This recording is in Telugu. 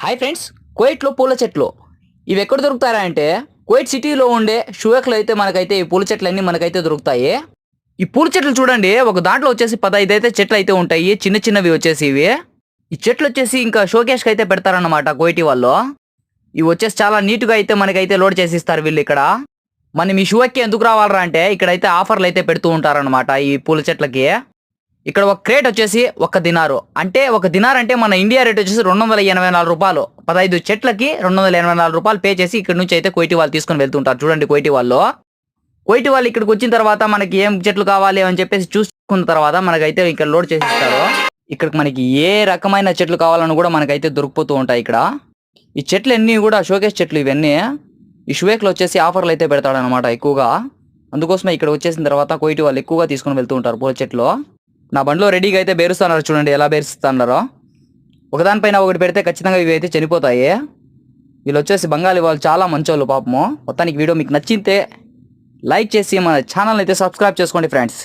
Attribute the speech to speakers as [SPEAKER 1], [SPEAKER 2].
[SPEAKER 1] హాయ్ ఫ్రెండ్స్ కోయిట్లో పూల చెట్లు. ఇవి ఎక్కడ దొరుకుతారా అంటే కోయిట్ సిటీలో ఉండే షువేక్లో అయితే మనకైతే ఈ పూల చెట్లు మనకైతే దొరుకుతాయి. ఈ పూల చెట్లు చూడండి ఒక దాంట్లో వచ్చేసి పదహైదు అయితే చెట్లు అయితే ఉంటాయి చిన్న చిన్నవి వచ్చేసి ఇవి. ఈ చెట్లు వచ్చేసి ఇంకా షోకేష్కి అయితే పెడతారన్నమాట కోయిటి వాళ్ళు. ఇవి వచ్చేసి చాలా నీట్గా అయితే మనకైతే లోడ్ చేసి ఇస్తారు వీళ్ళు ఇక్కడ. మనం ఈ షువెక్కి ఎందుకు రావాలరా అంటే ఇక్కడైతే ఆఫర్లు అయితే పెడుతూ ఉంటారనమాట ఈ పూల చెట్లకి. ఇక్కడ ఒక క్రేట్ వచ్చేసి ఒక దినారు. అంటే ఒక దినార్ అంటే మన ఇండియా రేట్ వచ్చేసి రెండు వందల ఎనభై నాలుగు రూపాయలు. పదహైదు చెట్లకి రెండు వందల ఎనభై నాలుగు రూపాయలు పే చేసి ఇక్కడ నుంచి అయితే కోయిటి వాళ్ళు తీసుకొని వెళ్తుంటారు. చూడండి కోయిటి వాళ్ళు. కోయిటి వాళ్ళు ఇక్కడికి వచ్చిన తర్వాత మనకి ఏం చెట్లు కావాలి అని చెప్పేసి చూసుకున్న తర్వాత మనకైతే ఇక్కడ లోడ్ చేసి ఇస్తారు. ఇక్కడ మనకి ఏ రకమైన చెట్లు కావాలని కూడా మనకైతే దొరికిపోతూ ఉంటాయి ఇక్కడ. ఈ చెట్లు అన్నీ కూడా షోకేస్ చెట్లు ఇవన్నీ. ఈ షువేక్లో వచ్చేసి ఆఫర్లు అయితే పెడతాడనమాట ఎక్కువగా. అందుకోసమే ఇక్కడ వచ్చేసిన తర్వాత కోయిటి వాళ్ళు ఎక్కువగా తీసుకొని వెళ్తూ ఉంటారు పూల చెట్లు. నా బండిలో రెడీగా అయితే బేరుస్తున్నారు చూడండి ఎలా బేరుస్తున్నారో. ఒకదానిపైన ఒకటి పెడితే ఖచ్చితంగా ఇవి అయితే చనిపోతాయి. వీళ్ళు వచ్చేసి బంగాళీ వాళ్ళు చాలా మంచోళ్ళు పాపము. మొత్తానికి వీడియో మీకు నచ్చితే లైక్ చేసి మన ఛానల్ అయితే సబ్స్క్రైబ్ చేసుకోండి ఫ్రెండ్స్